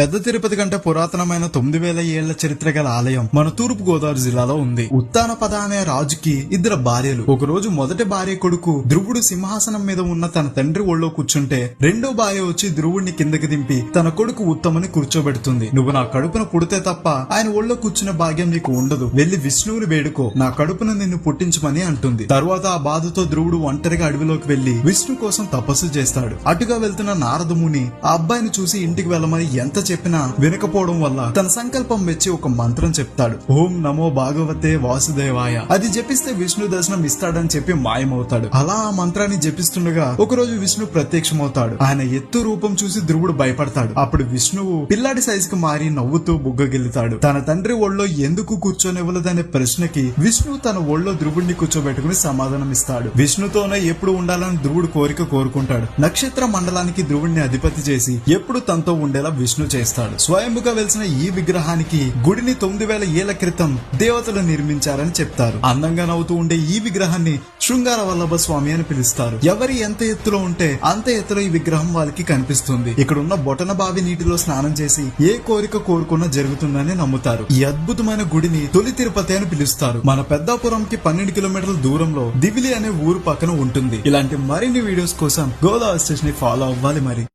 పెద్ద తిరుపతి కంటే పురాతనమైన తొమ్మిది వేల ఏళ్ళ చరిత్ర గల ఆలయం మన తూర్పు గోదావరి జిల్లాలో ఉంది. ఉత్తానపద అనే రాజుకి ఇద్దరు భార్యలు. ఒక రోజు మొదటి భార్య కొడుకు ధ్రువుడు సింహాసనం మీద ఉన్న తన తండ్రి ఒళ్ళో కూర్చుంటే రెండో భార్య వచ్చి ధ్రువుడిని కిందకి దింపి తన కొడుకు ఉత్తమని కూర్చోబెడుతుంది. నువ్వు నా కడుపున పుడితే తప్ప ఆయన ఒళ్ళో కూర్చునే భాగ్యం నీకు ఉండదు. వెళ్ళి విష్ణువుని వేడుకో. నా కడుపున నిన్ను పుట్టించమని అంటుంది. తరువాత ఆ బాధతో ధ్రువుడు ఒంటరిగా అడవిలోకి వెళ్ళి విష్ణు కోసం తపస్సు చేస్తాడు. అటుగా వెళ్తున్న నారదముని ఆ అబ్బాయిని చూసి ఇంటికి వెళ్ళమని ఎంత చెప్పినా వినకపోవడం వల్ల తన సంకల్పం మెచ్చి ఒక మంత్రం చెప్తాడు. ఓం నమో భాగవతే వాసుదేవాయ. అది జపిస్తే విష్ణు దర్శనం ఇస్తాడని చెప్పి మాయమవుతాడు. అలా ఆ మంత్రాన్ని జపిస్తుండగా ఒకరోజు విష్ణు ప్రత్యక్షమవుతాడు. ఆయన ఎత్తు రూపం చూసి ధ్రువుడు భయపడతాడు. అప్పుడు విష్ణువు పిల్లాడి సైజుకు మారి నవ్వుతూ బుగ్గగిల్లుతాడు. తన తండ్రి ఒళ్ళో ఎందుకు కూర్చోనివ్వలేదనే ప్రశ్నకి విష్ణు తన ఒళ్ళో ధ్రువుడిని కూర్చోబెట్టుకుని సమాధానం ఇస్తాడు. విష్ణుతోనే ఎప్పుడు ఉండాలని ధ్రువుడు కోరిక కోరుకుంటాడు. నక్షత్ర మండలానికి ధ్రువుడిని అధిపతి చేసి ఎప్పుడు తనతో ఉండేలా విష్ణు చేస్తాడు. స్వయంభుగా వెలిసిన ఈ విగ్రహానికి గుడిని తొమ్మిది వేల ఏళ్ళ క్రితం దేవతలు నిర్మించారని చెప్తారు. అందంగా నవ్వుతూ ఉండే ఈ విగ్రహాన్ని శృంగార వల్లభ స్వామి అని పిలుస్తారు. ఎవరి ఎంత ఎత్తులో ఉంటే అంత ఎత్తులో ఈ విగ్రహం వాళ్ళకి కనిపిస్తుంది. ఇక్కడ ఉన్న బొటన బావి నీటిలో స్నానం చేసి ఏ కోరిక కోరుకున్నా జరుగుతుందని నమ్ముతారు. ఈ అద్భుతమైన గుడిని తొలి తిరుపతి అని పిలుస్తారు. మన పెద్దాపురంకి పన్నెండు కిలోమీటర్ల దూరంలో దివిలి అనే ఊరు పక్కన ఉంటుంది. ఇలాంటి మరిన్ని వీడియోస్ కోసం గోదావరి స్టేషన్ని ఫాలో అవ్వాలి మరి.